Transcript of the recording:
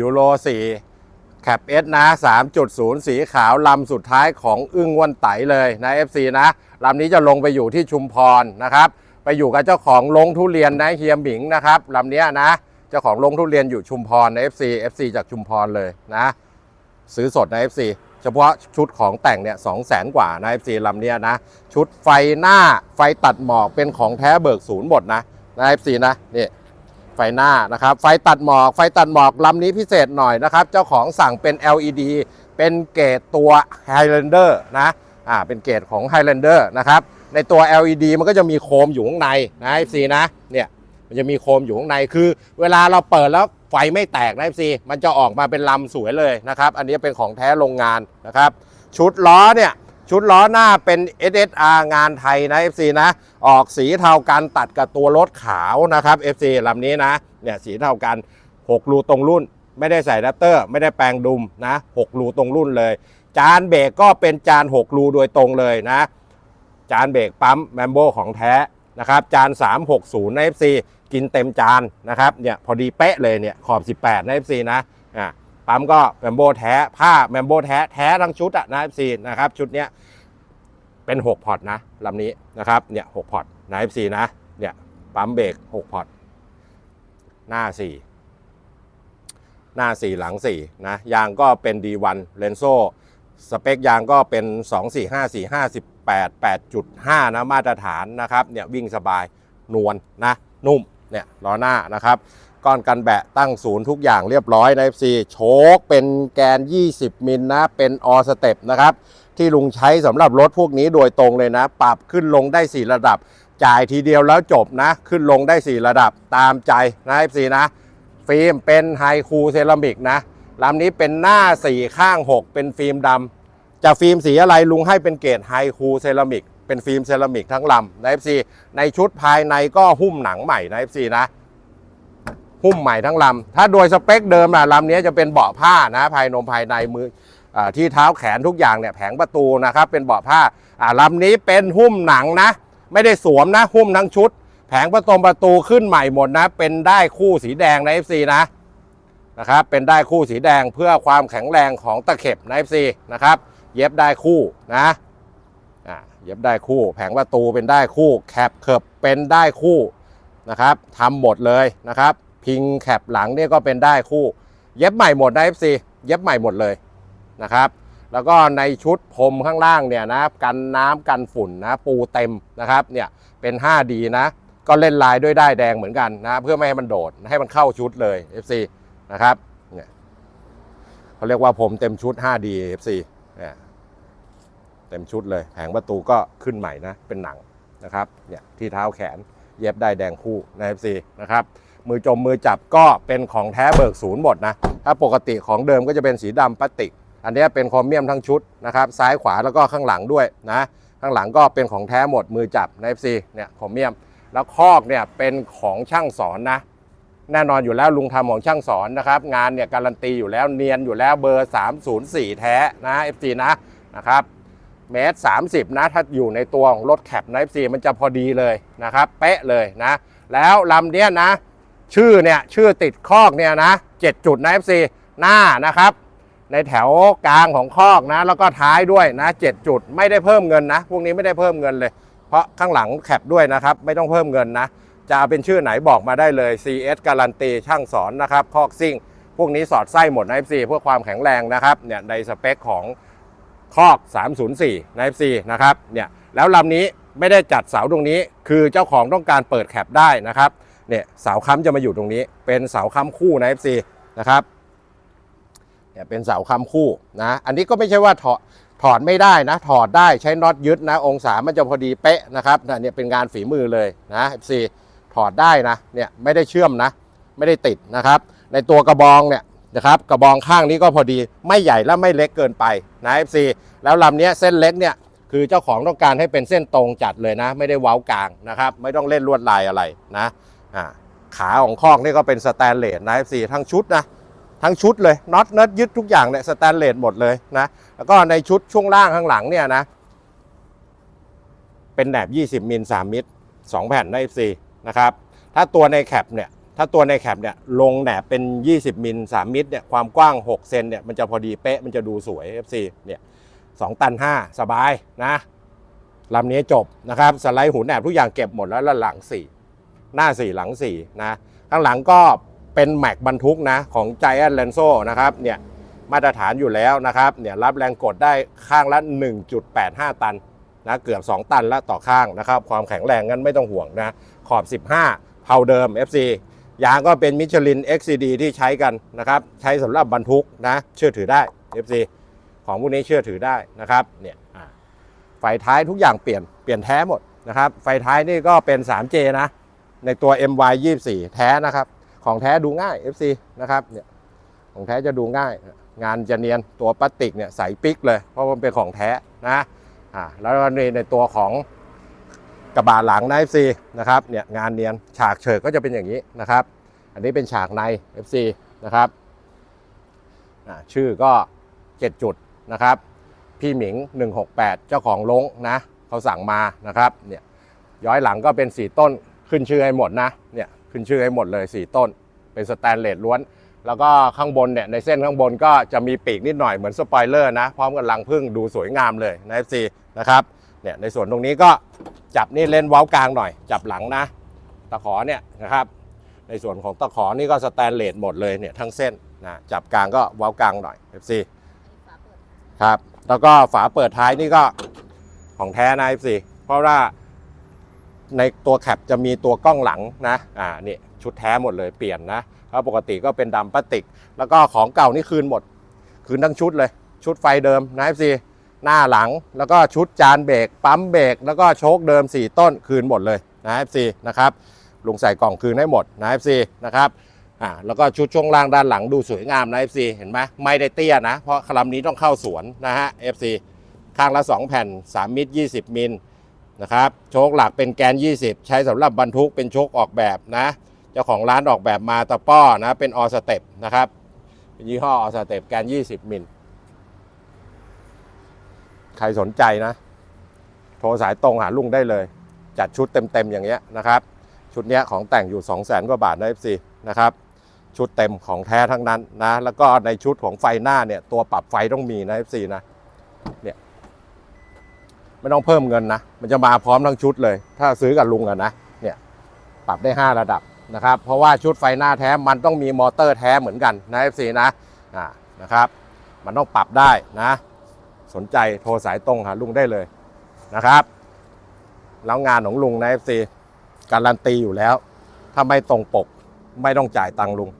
ยูโร4แคปเอสนะ 3.0 สีขาวลำสุดท้ายของอึ้งวันไตเลยนะ FC นะลำนี้จะลงไปอยู่ที่ชุมพรนะครับไปอยู่กับเจ้าของลงทุเรียนนะเฮียหมิงนะครับลำเนี้ยนะเจ้าของลงทุเรียนอยู่ชุมพรใน FC FC จากชุมพรเลยนะ ซื้อสดใน FC เฉพาะชุดของแต่งเนี่ยสองแสนกว่านะ FC ลำเนี้ยนะ ชุดไฟหน้าไฟตัดหมอกเป็นของแท้เบิกศูนย์หมดนะนะ FC นะนี่ ไฟหน้านะครับ ไฟตัดหมอก ไฟตัดหมอกลำนี้พิเศษหน่อยนะครับ เจ้าของสั่งเป็น LED เป็นเกรดตัว Highlander นะอ่าเป็นเกรดของ Highlander นะครับ ในตัว LED มันก็จะมีโคมอยู่ข้างในนะ FC นะ เนี่ยมันจะมีโคมอยู่ข้างในคือ เวลาเราเปิดแล้วไฟไม่แตกนะ FC มันจะออกมาเป็นลำสวยเลยนะครับ อันนี้เป็นของแท้โรงงานนะครับ ชุดล้อเนี่ย ชุดล้อหน้าเป็น SSR งานไทยนะ FC นะ ออกสีเทากันตัดกับตัวรถขาวนะครับ FC ลำนี้นะ เนี่ยสีเทากัน 6 รูตรงรุ่น ไม่ได้ใส่แรปเตอร์ ไม่ได้แปลงดุมนะ 6 รูตรงรุ่นเลย จานเบรกก็เป็นจาน 6 รูโดยตรงเลยนะ จานเบรกปั๊มแมมโบของแท้นะครับ จาน 360ใน FC กินเต็มจานนะครับ เนี่ยพอดีเป๊ะเลยเนี่ยขอบ 18ใน FC นะ อะ ปั๊มก็แมมโบแท้ผ้าแมมโบแท้แท้ทั้งชุดอะนะ FC นะครับชุดเนี้ยเป็น 6 พอร์ตนะลำนี้นะครับเนี่ย6พอร์ตนะ FC นะเนี่ยปั๊มเบรก6 พอร์ตหน้า 4 หน้า 4 หลัง 4 นะ ยางก็เป็น D1 เลนโซสเปคยางก็เป็น 2 4 5 458 8.5 นะ มาตรฐานนะครับ เนี่ยวิ่งสบายนวลนะนุ่ม เนี่ยล้อหน้านะครับ ก้อนกันแบะตั้งศูนย์ทุกอย่างเรียบร้อยนะ FC โชคเป็นแกน 20 มิลนะ เป็นออสเต็ปนะครับ ที่ลุงใช้สำหรับรถพวกนี้โดยตรงเลยนะ ปรับขึ้นลงได้ 4 ระดับ จ่ายทีเดียวแล้วจบนะ ขึ้นลงได้ 4 ระดับตามใจนะ FC นะ ฟิล์มเป็นไฮคูเซรามิกนะลำนี้เป็นหน้า 4 ข้าง 6 เป็นฟิล์มดำจะฟิล์มสีอะไรลุงให้เป็นเกรดไฮคูเซรามิกเป็นฟิล์มเซรามิกทั้งลำนะ FC ในชุดภายในก็หุ้มหนังใหม่นะ FC นะ หุ้มใหม่ทั้งลำ ถ้าโดยสเปคเดิมนะลำนี้จะเป็นเบาะผ้านะภายนมภายในมืออที่เท้าแขนทุกอย่างเนี่ยแผงประตูนะครับเป็นเบาะผ้าลำนี้เป็นหุ้มหนังนะ ไม่ได้สวมนะหุ้มทั้งชุด แผงประตูประตูขึ้นใหม่หมดนะ เป็นได้คู่สีแดงใน FC นะนะครับเป็นได้คู่สีแดงเพื่อความแข็งแรงของตะเข็บใน FC นะครับเย็บได้คู่นะอ่าเย็บได้คู่ แผงประตูเป็นได้คู่แคปเขิบเป็นได้คู่นะครับทำหมดเลยนะครับ พิงแคปหลังเนี่ยก็เป็นได้คู่ เย็บใหม่หมดนะ FC เย็บใหม่หมดเลยนะครับแล้วก็ในชุดพรมข้างล่างเนี่ยนะกันน้ำกันฝุ่นนะปูเต็มนะครับเนี่ยเป็น 5D นะ ก็เล่นลายด้วยได้แดงเหมือนกันนะเพื่อไม่ให้มันโดดให้มันเข้าชุดเลย FC นะครับเนี่ยเขาเรียกว่าผมเต็มชุด 5D FC เนี่ยเต็มชุดเลย แผงประตูก็ขึ้นใหม่นะเป็นหนังนะครับเนี่ยที่เท้าแขนเย็บได้แดงคู่ใน FC นะครับ มือจมมือจับก็เป็นของแท้เบิกศูนย์หมดนะ ถ้าปกติของเดิมก็จะเป็นสีดำพลาสติก อันนี้เป็นคอมเมียมทั้งชุดนะครับซ้ายขวาแล้วก็ข้างหลังด้วยนะ ข้างหลังก็เป็นของแท้หมดมือจับใน FC เนี่ยคอมเมียม แล้วคอกเนี่ยเป็นของช่างสอนนะ แน่นอนอยู่แล้วลุงทำของช่างสอนนะครับ งานเนี่ยการันตีอยู่แล้วเนียนอยู่แล้วเบอร์ 304 แท้นะ FC นะนะครับเมตร30นะ ถ้าอยู่ในตัวของรถแคปนะ FC มันจะพอดีเลยนะครับ เป๊ะเลยนะ แล้วลำเนี้ยนะ ชื่อเนี่ยชื่อติดคอกเนี่ยนะ7จุดนะ FC หน้านะครับ ในแถวกลางของคอกนะ แล้วก็ท้ายด้วยนะ7จุดไม่ได้เพิ่มเงินนะ พวกนี้ไม่ได้เพิ่มเงินเลย เพราะข้างหลังแคปด้วยนะครับ ไม่ต้องเพิ่มเงินนะ จะเอาเป็นชื่อไหนบอกมาได้เลย CS การันตีช่างสอนนะครับคอกซิ่ง พวกนี้สอดไส้หมดนะ FC เพื่อความแข็งแรงนะครับเนี่ยในสเปคของคอก 304นะ FC นะครับเนี่ยแล้วลำนี้ไม่ได้จัดเสาตรงนี้ คือเจ้าของต้องการเปิดแคปได้นะครับ เนี่ยเสาค้ำจะมาอยู่ตรงนี้ เป็นเสาค้ำคู่นะ FC นะครับเนี่ยเป็นเสาค้ำคู่นะอันนี้ก็ไม่ใช่ว่าถอดถอดไม่ได้นะ ถอดได้ใช้น็อตยึดนะ องศามันจะพอดีเป๊ะนะครับเนี่ยเป็นงานฝีมือเลยนะ FC ถอดได้นะเนี่ยไม่ได้เชื่อมนะ ไม่ได้ติดนะครับ ในตัวกระบองเนี่ยนะครับกระบองข้างนี้ก็พอดีไม่ใหญ่และไม่เล็กเกินไปนะ FC แล้วลำเนี้ยเส้นเล็กเนี่ยคือเจ้าของต้องการให้เป็นเส้นตรงจัดเลยนะ ไม่ได้เว้ากลางนะครับ ไม่ต้องเล่นลวดลายอะไรนะ ขาของคอกนี่ก็เป็นสแตนเลสนะ FC ทั้งชุดนะ ทั้งชุดเลยน็อตเนิร์ดยึดทุกอย่างเนี่ยสแตนเลสหมดเลยนะ แล้วก็ในชุดช่วงล่างข้างหลังเนี่ยนะ เป็นแหนบ 20มิล3มิล2แผ่นได้ FC นะครับ ถ้าตัวในแคปเนี่ยถ้าตัวในแคปเนี่ยลงแหนบเป็น 20 มิล 3 มิลเนี่ยความกว้าง 6 เซนเนี่ยมันจะพอดีเป๊ะมันจะดูสวย FC เนี่ย2ตัน 5 สบายนะลำนี้จบนะครับ สไลด์หูแหนบทุกอย่างเก็บหมดแล้วแล้วหลัง 4 หน้า 4 หลัง 4 นะ ข้างหลังก็เป็นแม็กบรรทุกนะของ Giant l a n z o นะครับเนี่ยมาตรฐานอยู่แล้วนะครับเนี่ยรับแรงกดได้ข้างละ 1.85 ตันนะเกือบ 2 ตันละต่อข้างนะครับ ความแข็งแรงงั้นไม่ต้องห่วงนะขอบ 15 เผาเดิม FC ยางก็เป็นมิชลิน XCD ที่ใช้กันนะครับ ใช้สำหรับบรรทุกนะเชื่อถือได้ FC ของพวกนี้เชื่อถือได้นะครับเนี่ยอ่าไฟท้ายทุกอย่างเปลี่ยนเปลี่ยนแท้หมดนะครับ ไฟท้ายนี่ก็เป็น 3J นะ ในตัว MY 24 แท้นะครับ ของแท้ดูง่าย FC นะครับเนี่ยของแท้จะดูง่าย งานจะเนียนตัวพลาสติกเนี่ยใสปิ๊กเลย เพราะมันเป็นของแท้นะอ่าแล้วก็ในในตัวของกระบะหลังใน FC นะครับเนี่ยงานเนียนฉากเฉิกก็จะเป็นอย่างนี้นะครับ อันนี้เป็นฉากใน FC นะครับอ่าชื่อก็ 7 จุดนะครับ พี่หมิง 168 เจ้าของลงนะเขาสั่งมานะครับเนี่ยย้อยหลังก็เป็น 4 ต้น ขึ้นชื่อให้หมดนะเนี่ยขึ้นชื่อให้หมดเลย 4 ต้น เป็นสแตนเลสล้วน แล้วก็ข้างบนเนี่ยในเส้นข้างบนก็จะมีปีกนิดหน่อยเหมือนสปอยเลอร์นะพร้อมกับรังพึ่งดูสวยงามเลยนะ FC นะครับเนี่ยในส่วนตรงนี้ก็จับนี่เล่นเว้ากลางหน่อย จับหลังนะ ตะขอเนี่ยนะครับในส่วนของตะขอนี่ก็สแตนเลสหมดเลยเนี่ยทั้งเส้นนะจับกลางก็เว้ากลางหน่อย FC ครับแล้วก็ฝาเปิดท้ายนี่ก็ของแท้นะ FC เพราะว่า ในตัวแคปจะมีตัวกล้องหลังนะอ่านี่ชุดแท้หมดเลยเปลี่ยนนะเพราะปกติก็เป็นดำพลาสติก แล้วก็ของเก่านี่คืนหมด คืนทั้งชุดเลย ชุดไฟเดิมนะ FC หน้าหลังแล้วก็ชุดจานเบรกปั๊มเบรกแล้วก็โชคเดิม 4 ต้นคืนหมดเลยนะ FC นะครับลุงใส่กล่องคืนให้หมดนะ FC นะครับอ่าแล้วก็ชุดช่วงล่างด้านหลังดูสวยงามนะ FC เห็นไหมไม่ได้เตี้ยนะ เพราะคลำนี้ต้องเข้าสวนนะฮะ FC ข้างละ 2 แผ่น 3 มิตร 20 มิล นะครับโชคหลักเป็นแกน 20 ใช้สำหรับบรรทุกเป็นโชคออกแบบนะเจ้าของร้านออกแบบมาตะป้อนะเป็นออสเต็ปนะครับเป็นยี่ห้อออสเต็ปแกน 20 มิลใครสนใจนะ โทรสายตรงหาลุงได้เลย จัดชุดเต็มๆอย่างเงี้ยนะครับ ชุดเนี้ยของแต่งอยู่ 2 0 0แสนกว่าบาทนะ FC นะครับชุดเต็มของแท้ทั้งนั้นนะ แล้วก็ในชุดของไฟหน้าเนี่ย ตัวปรับไฟต้องมีนะ FC นะเนี่ย ไม่ต้องเพิ่มเงินนะ มันจะมาพร้อมทั้งชุดเลย ถ้าซื้อกับลุงอะนะ เนี่ยปรับได้ 5 ระดับนะครับ เพราะว่าชุดไฟหน้าแท้มันต้องมีมอเตอร์แท้เหมือนกันนะ FC นะอ่านะครับ มันต้องปรับได้นะ สนใจโทรสายตรงหาลุงได้เลยนะครับ แล้วงานของลุงนะ FC การันตีอยู่แล้ว ถ้าไม่ตรงปกไม่ต้องจ่ายตังค์ลุง